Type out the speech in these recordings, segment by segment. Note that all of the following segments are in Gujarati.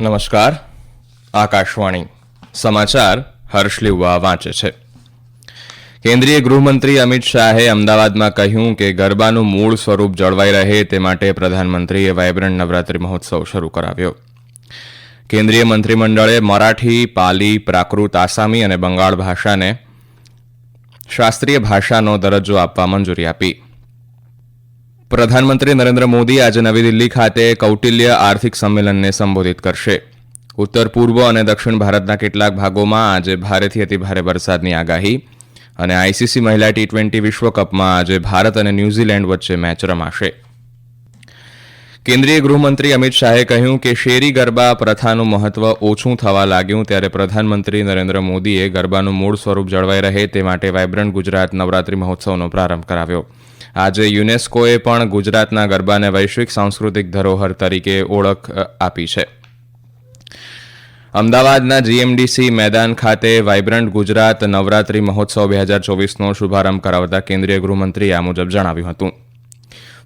નમસ્કાર. આકાશવાણી સમાચાર હર્ષ લીવા વાંચે છે. કેન્દ્રીય ગૃહમંત્રી અમિત શાહે અમદાવાદમાં કહ્યું કે ગરબાનું મૂળ સ્વરૂપ જળવાઈ રહે તે માટે પ્રધાનમંત્રીએ વાયબ્રન્ટ નવરાત્રી મહોત્સવ શરૂ કરાવ્યો. કેન્દ્રીય મંત્રીમંડળે મરાઠી, પાલી, પ્રાકૃત, આસામી અને બંગાળ ભાષાને શાસ્ત્રીય ભાષાનો દરજ્જો આપવા મંજૂરી આપી. પ્રધાનમંત્રી નરેન્દ્ર મોદી આજે નવી દિલ્હી ખાતે કૌટિલ્ય આર્થિક સંમેલનને સંબોધિત કરશે. ઉત્તર, પૂર્વ અને દક્ષિણ ભારતના કેટલાક ભાગોમાં આજે ભારેથી અતિભારે વરસાદની આગાહી અને આઈસીસી મહિલા ટી ટ્વેન્ટી વિશ્વકપમાં આજે ભારત અને ન્યૂઝીલેન્ડ વચ્ચે મેચ રમાશે. કેન્દ્રીય ગૃહમંત્રી અમિત શાહે કહ્યું કે શેરી ગરબા પ્રથાનું મહત્વ ઓછું થવા લાગ્યું ત્યારે પ્રધાનમંત્રી નરેન્દ્ર મોદીએ ગરબાનું મૂળ સ્વરૂપ જળવાઈ રહે તે માટે વાયબ્રન્ટ ગુજરાત નવરાત્રી મહોત્સવનો પ્રારંભ કરાવ્યો. આજે યુનેસ્કોએ પણ ગુજરાતના ગરબાને વૈશ્વિક સાંસ્કૃતિક ધરોહર તરીકે ઓળખ આપી છે. અમદાવાદના જીએમડીસી મેદાન ખાતે વાયબ્રન્ટ ગુજરાત નવરાત્રી મહોત્સવ બે હજાર ચોવીસનો શુભારંભ કરાવતા કેન્દ્રીય ગૃહમંત્રીએ આ મુજબ જણાવ્યું હતું.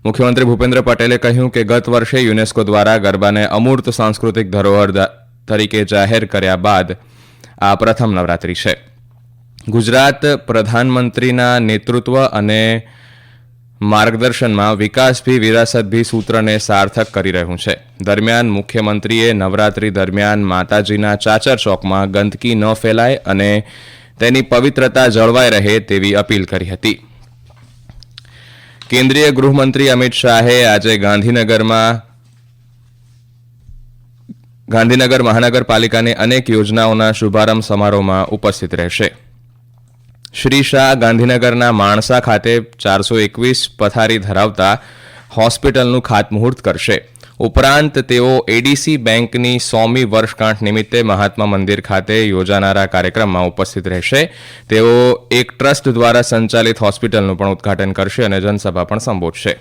મુખ્યમંત્રી ભૂપેન્દ્ર પટેલે કહ્યું કે ગત વર્ષે યુનેસ્કો દ્વારા ગરબાને અમૂર્ત સાંસ્કૃતિક ધરોહર તરીકે જાહેર કર્યા બાદ આ પ્રથમ નવરાત્રી છે. ગુજરાત પ્રધાનમંત્રીના નેતૃત્વ અને માર્ગદર્શનમાં વિકાસ ભી વિરાસત ભી સૂત્રને સાર્થક કરી રહ્યું છે. દરમિયાન મુખ્યમંત્રીએ નવરાત્રી દરમિયાન માતાજીના ચાચર ચોકમાં ગંદકી ન ફેલાય અને તેની પવિત્રતા જળવાઈ રહે તેવી અપીલ કરી હતી. કેન્દ્રીય ગૃહમંત્રી અમિત શાહે આજે ગાંધીનગરમાં ગાંધીનગર મહાનગરપાલિકાની અનેક યોજનાઓના શુભારંભ સમારોહમાં ઉપસ્થિત રહેશે. શ્રી શાહ ગાંધીનગરના માણસા ખાતે ચારસો એકવીસ પથારી ધરાવતા હોસ્પિટલનું ખાતમુહૂર્ત કરશે. ઉપરાંત તેઓ એડીસી બેંકની સોમી વર્ષગાંઠ નિમિત્તે મહાત્મા મંદિર ખાતે યોજાનારા કાર્યક્રમમાં ઉપસ્થિત રહેશે. તેઓ એક ટ્રસ્ટ દ્વારા સંચાલિત હોસ્પિટલનું પણ ઉદ્ઘાટન કરશે અને જનસભા પણ સંબોધશે.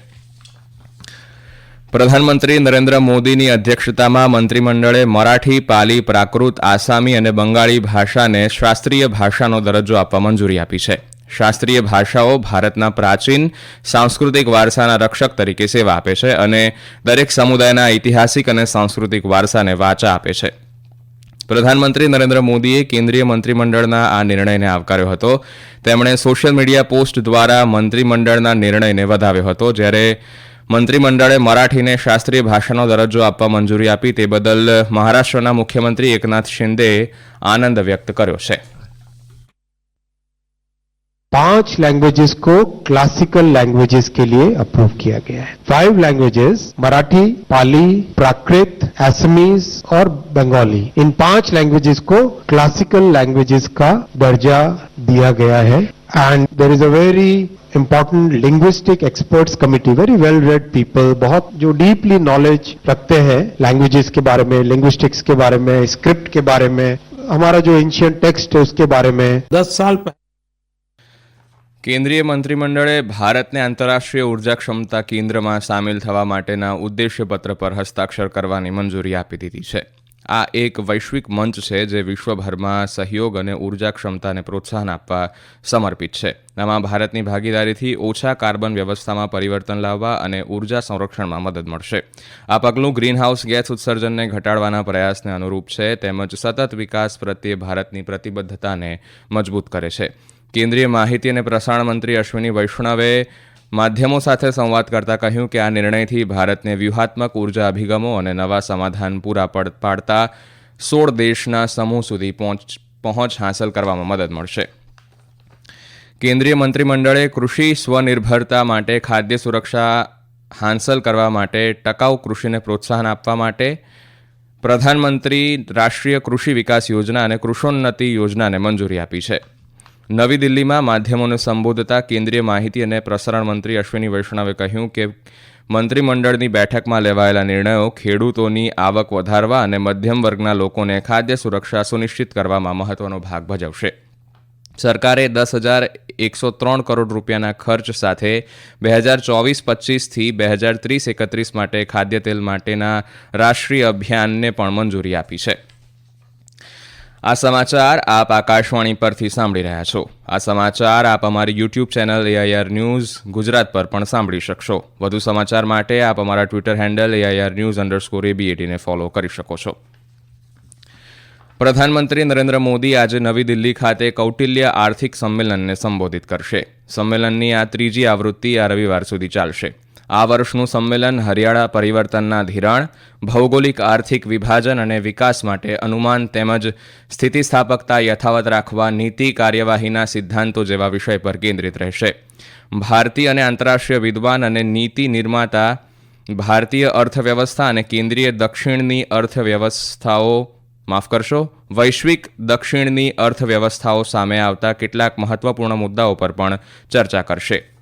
પ્રધાનમંત્રી નરેન્દ્ર મોદીની અધ્યક્ષતામાં મંત્રીમંડળે મરાઠી, પાલી, પ્રાકૃત, આસામી અને બંગાળી ભાષાને શાસ્ત્રીય ભાષાનો દરજ્જો આપવા મંજૂરી આપી છે. શાસ્ત્રીય ભાષાઓ ભારતના પ્રાચીન સાંસ્કૃતિક વારસાના રક્ષક તરીકે સેવા આપે છે અને દરેક સમુદાયના ઐતિહાસિક અને સાંસ્કૃતિક વારસાને વાચા આપે છે. પ્રધાનમંત્રી નરેન્દ્ર મોદીએ કેન્દ્રીય મંત્રીમંડળના આ નિર્ણયને આવકાર્યો હતો. તેમણે સોશિયલ મીડિયા પોસ્ટ દ્વારા મંત્રીમંડળના નિર્ણયને વધાવ્યો હતો, જ્યારે મંત્રીમંડળે મરાઠીને શાસ્ત્રીય ભાષાનો દરજ્જો આપવા મંજૂરી આપી તે બદલ મહારાષ્ટ્રના મુખ્યમંત્રી એકનાથ શિંદેએ આનંદ વ્યક્ત કર્યો છે पांच लैंग्वेजेस को क्लासिकल लैंग्वेजेस के लिए अप्रूव किया गया है फाइव लैंग्वेजेस मराठी पाली प्राकृत एसमीज और बंगाली इन पांच लैंग्वेजेस को क्लासिकल लैंग्वेजेस का दर्जा दिया गया है and there is a very important linguistic experts committee very well read people बहुत जो डीपली नॉलेज रखते हैं लैंग्वेजेस के बारे में लिंग्विस्टिक्स के बारे में स्क्रिप्ट के बारे में हमारा जो एंशियंट टेक्स्ट है उसके बारे में दस साल पहले કેન્દ્રીય મંત્રીમંડળે ભારતને આંતરરાષ્ટ્રીય ઉર્જા ક્ષમતા કેન્દ્રમાં સામેલ થવા માટેના ઉદ્દેશ્યપત્ર પર હસ્તાક્ષર કરવાની મંજૂરી આપી દીધી છે આ એક વૈશ્વિક મંચ છે જે વિશ્વભરમાં સહયોગ અને ઊર્જા ક્ષમતાને પ્રોત્સાહન આપવા સમર્પિત છે. આમાં ભારતની ભાગીદારીથી ઓછા કાર્બન વ્યવસ્થામાં પરિવર્તન લાવવા અને ઊર્જા સંરક્ષણમાં મદદ મળશે. આ પગલું ગ્રીનહાઉસ ગેસ ઉત્સર્જનને ઘટાડવાના પ્રયાસને અનુરૂપ છે તેમજ સતત વિકાસ પ્રત્યે ભારતની પ્રતિબદ્ધતાને મજબૂત કરે છે. કેન્દ્રીય માહિતી અને પ્રસારણ મંત્રી અશ્વિની વૈષ્ણવે માધ્યમો સાથે સંવાદ કરતા કહ્યું કે આ નિર્ણયથી ભારતને વ્યૂહાત્મક ઊર્જા અભિગમો અને નવા સમાધાન પૂરા પડ- પાડતા સોળ દેશના સમૂહ સુધી પહોંચ પહોંચ હાંસલ કરવામાં મદદ મળશે. કેન્દ્રીય મંત્રીમંડળે કૃષિ સ્વનિર્ભરતા માટે ખાદ્ય સુરક્ષા હાંસલ કરવા માટે ટકાઉ કૃષિને પ્રોત્સાહન આપવા માટે પ્રધાનમંત્રી રાષ્ટ્રીય કૃષિ વિકાસ યોજના અને કૃષોન્નતિ યોજનાને મંજૂરી આપી છે. નવી દિલ્હીમાં માધ્યમોને સંબોધતા કેન્દ્રીય માહિતી અને પ્રસારણ મંત્રી અશ્વિની વૈષ્ણવે કહ્યું કે મંત્રીમંડળની બેઠકમાં લેવાયેલા નિર્ણયો ખેડૂતોની આવક વધારવા અને મધ્યમ વર્ગના લોકોને ખાદ્ય સુરક્ષા સુનિશ્ચિત કરવામાં મહત્વનો ભાગ ભજવશે. સરકારે દસ હજાર એકસો ત્રણ કરોડ રૂપિયાના ખર્ચ સાથે બે હજાર ચોવીસ પચીસથી બે હજાર ત્રીસ એકત્રીસ માટે ખાદ્ય તેલ માટેના રાષ્ટ્રીય અભિયાનને પણ મંજૂરી આપી છે. આ સમાચાર આપ આકાશવાણી પરથી સાંભળી રહ્યા છો. આ સમાચાર આપ અમારી YouTube channel AIR news Gujarat પર પણ સાંભળી શકશો. વધુ સમાચાર માટે આપ અમારા Twitter handle AIR news underscore એબીએટીને follow કરી શકો છો. પ્રધાનમંત્રી નરેન્દ્ર મોદી આજે નવી દિલ્હી ખાતે કૌટિલ્ય આર્થિક સંમેલનને સંબોધિત કરશે. સંમેલનની આ ત્રીજી આવૃત્તિ આ રવિવાર સુધી ચાલશે. આ વર્ષનું સંમેલન હરિયાળા પરિવર્તનના ધિરાણ, ભૌગોલિક આર્થિક વિભાજન અને વિકાસ માટે અનુમાન તેમજ સ્થિતિસ્થાપકતા યથાવત રાખવા નીતિ કાર્યવાહીના સિદ્ધાંતો જેવા વિષય પર કેન્દ્રિત રહેશે. ભારતીય અને આંતરરાષ્ટ્રીય વિદ્વાન અને નીતિ નિર્માતા, ભારતીય અર્થવ્યવસ્થા અને કેન્દ્રીય દક્ષિણની અર્થવ્યવસ્થાઓ, માફ કરશો, વૈશ્વિક દક્ષિણની અર્થવ્યવસ્થાઓ સામે આવતા કેટલાક મહત્વપૂર્ણ મુદ્દાઓ પર પણ ચર્ચા કરશે.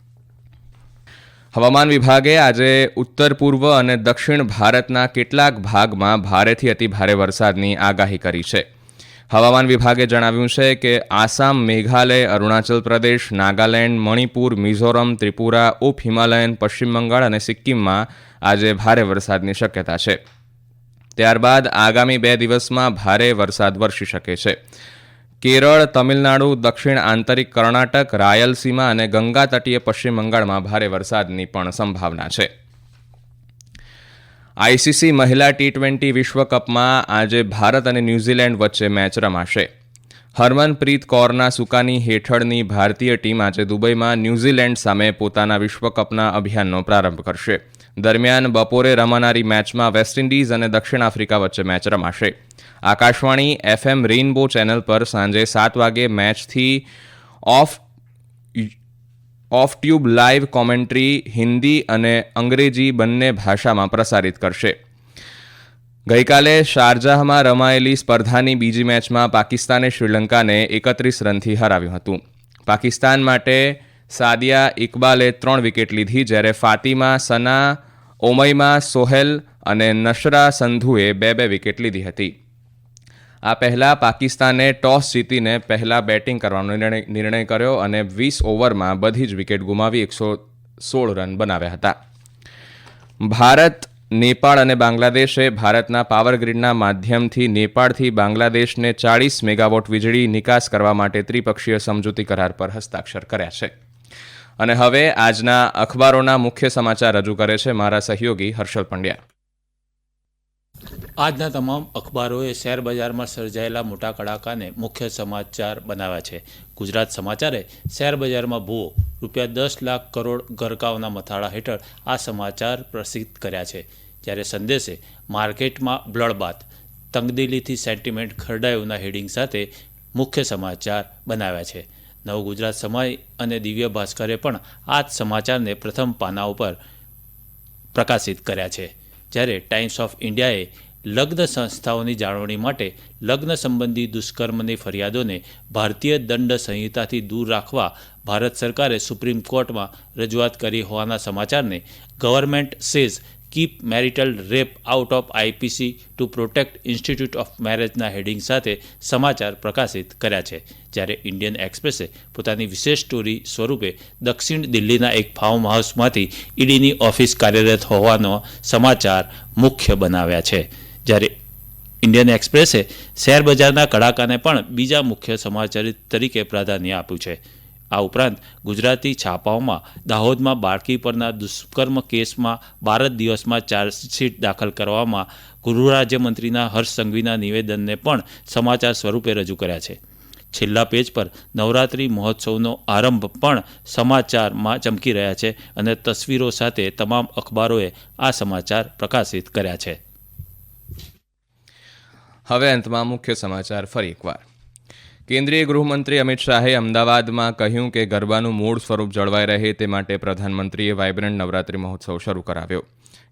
હવામાન વિભાગે આજે ઉત્તર પૂર્વ અને દક્ષિણ ભારતના કેટલાક ભાગમાં ભારેથી અતિભારે વરસાદની આગાહી કરી છે. હવામાન વિભાગે જણાવ્યું છે કે આસામ, મેઘાલય, અરુણાચલ પ્રદેશ, નાગાલેન્ડ, મણિપુર, મિઝોરમ, ત્રિપુરા, ઉપ હિમાલયન, પશ્ચિમ બંગાળ અને સિક્કિમમાં આજે ભારે વરસાદની શક્યતા છે. ત્યારબાદ આગામી બે દિવસમાં ભારે વરસાદ વરસી શકે છે. કેરળ, તમિલનાડુ, દક્ષિણ આંતરિક કર્ણાટક, રાયલસીમા અને ગંગા તટીય પશ્ચિમ બંગાળમાં ભારે વરસાદની પણ સંભાવના છે. આઈસીસી મહિલા ટી ટ્વેન્ટી વિશ્વકપમાં આજે ભારત અને ન્યૂઝીલેન્ડ વચ્ચે મેચ રમાશે. હરમનપ્રીત કૌરના સુકાની હેઠળની ભારતીય ટીમ આજે દુબઈમાં ન્યૂઝીલેન્ડ સામે પોતાના વિશ્વકપના અભિયાનનો પ્રારંભ કરશે. દરમિયાન બપોરે રમાનારી મેચમાં વેસ્ટ ઇન્ડિઝ અને દક્ષિણ આફ્રિકા વચ્ચે મેચ રમાશે. આકાશવાણી એફએમ રેઇનબો ચેનલ પર સાંજે સાત વાગે મેચથી off off tube live commentary Hindi અને અંગ્રેજી બંને ભાષામાં પ્રસારિત કરશે. ગઈકાલે શારજાહમાં રમાયેલી સ્પર્ધાની બીજી મેચમાં પાકિસ્તાને શ્રીલંકાને એકત્રીસ રનથી હરાવ્યું હતું. પાકિસ્તાન માટે સાદિયા ઇકબાલે ત્રણ વિકેટ લીધી, જ્યારે ફાતિમા, સના ઓમૈમા સોહેલ અને નશરા સંધુએ બે બે વિકેટ લીધી હતી. આ પહેલાં પાકિસ્તાને ટોસ જીતીને પહેલાં બેટિંગ કરવાનો નિર્ણય નિર્ણય કર્યો અને વીસ ઓવરમાં બધી જ વિકેટ ગુમાવી એકસો સોળ રન બનાવ્યા હતા. ભારત, નેપાળ અને બાંગ્લાદેશે ભારતના પાવર ગ્રીડના માધ્યમથી નેપાળથી બાંગ્લાદેશને ચાળીસ મેગાવોટ વીજળી નિકાસ કરવા માટે ત્રિપક્ષીય સમજૂતી કરાર પર હસ્તાક્ષર કર્યા છે. અને હવે આજના અખબારોના મુખ્ય સમાચાર રજૂ કરે છે મારા સહયોગી હર્ષલ પંડ્યા. આજના તમામ અખબારોએ શેર બજારમાં સર્જાયેલા મોટા કડાકાને મુખ્ય સમાચાર બનાવ્યા છે. ગુજરાત સમાચારે, શેર બજારમાં ભૂવો, રૂપિયા દસ લાખ કરોડ ગરકાવના મથાળા હેઠળ આ સમાચાર પ્રસિદ્ધ કર્યા છે. જ્યારે સંદેશે, માર્કેટમાં બ્લડબાથ તંગદિલીથી સેન્ટિમેન્ટ ખરડાયુંના હેડિંગ સાથે મુખ્ય સમાચાર બનાવ્યા છે. નવ ગુજરાત સમય અને દિવ્ય ભાસ્કરે પણ આ જ સમાચારને પ્રથમ પાના ઉપર પ્રકાશિત કર્યા છે. જ્યારે ટાઈમ્સ ઓફ ઇન્ડિયાએ લગ્ન સંસ્થાઓની જાળવણી માટે લગ્ન સંબંધી દુષ્કર્મની ફરિયાદોને ભારતીય દંડ સંહિતાથી દૂર રાખવા ભારત સરકારે સુપ્રીમ કોર્ટમાં રજૂઆત કરી હોવાના સમાચારને government says keep marital rape out of IPC to protect institute of મેરેજના heading સાથે સમાચાર પ્રકાશિત કર્યા છે. જ્યારે ઇન્ડિયન એક્સપ્રેસે પોતાની વિશેષ સ્ટોરી સ્વરૂપે દક્ષિણ દિલ્હીના એક ફાર્મ હાઉસમાંથી ઈડીની ઓફિસ કાર્યરત હોવાનો સમાચાર મુખ્ય બનાવ્યા છે. જ્યારે ઇન્ડિયન એક્સપ્રેસે શેરબજારના કડાકાને પણ બીજા મુખ્ય સમાચાર તરીકે પ્રાધાન્ય આપ્યું છે. આ ઉપરાંત ગુજરાતી છાપાઓમાં દાહોદમાં બાળકી પરના દુષ્કર્મ કેસમાં બાર જ દિવસમાં ચાર્જશીટ દાખલ કરવામાં ગૃહ રાજ્યમંત્રીના હર્ષ સંઘવીના નિવેદનને પણ સમાચાર સ્વરૂપે રજૂ કર્યા છે. છેલ્લા પેજ પર નવરાત્રિ મહોત્સવનો આરંભ પણ સમાચારમાં ચમકી રહ્યા છે અને તસવીરો સાથે તમામ અખબારોએ આ સમાચાર પ્રકાશિત કર્યા છે. હવે અંતમાં મુખ્ય સમાચાર ફરી એકવાર. કેન્દ્રીય ગૃહમંત્રી અમિત શાહે અમદાવાદમાં કહ્યું કે ગરબાનું મૂળ સ્વરૂપ જળવાઈ રહે તે માટે પ્રધાનમંત્રીએ વાઇબ્રન્ટ નવરાત્રિ મહોત્સવ શરૂ કરાવ્યો.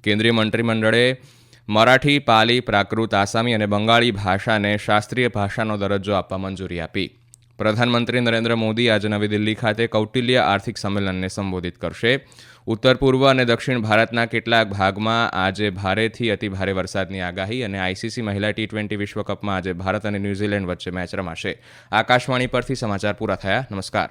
કેન્દ્રીય મંત્રીમંડળે મરાઠી, પાલી, પ્રાકૃત, આસામી અને બંગાળી ભાષાને શાસ્ત્રીય ભાષાનો દરજ્જો આપવા મંજૂરી આપી. પ્રધાનમંત્રી નરેન્દ્ર મોદી આજે નવી દિલ્હી ખાતે કૌટિલ્ય આર્થિક સંમેલનને સંબોધિત કરશે. ઉત્તર પૂર્વ અને દક્ષિણ ભારતના કેટલાક ભાગમાં આજે ભારેથી અતિભારે વરસાદની આગાહી અને આઈસીસી મહિલા ટી ટ્વેન્ટી વિશ્વકપમાં આજે ભારત અને ન્યૂઝીલેન્ડ વચ્ચે મેચ રમાશે. આકાશવાણી પરથી સમાચાર પૂરા થયા. નમસ્કાર.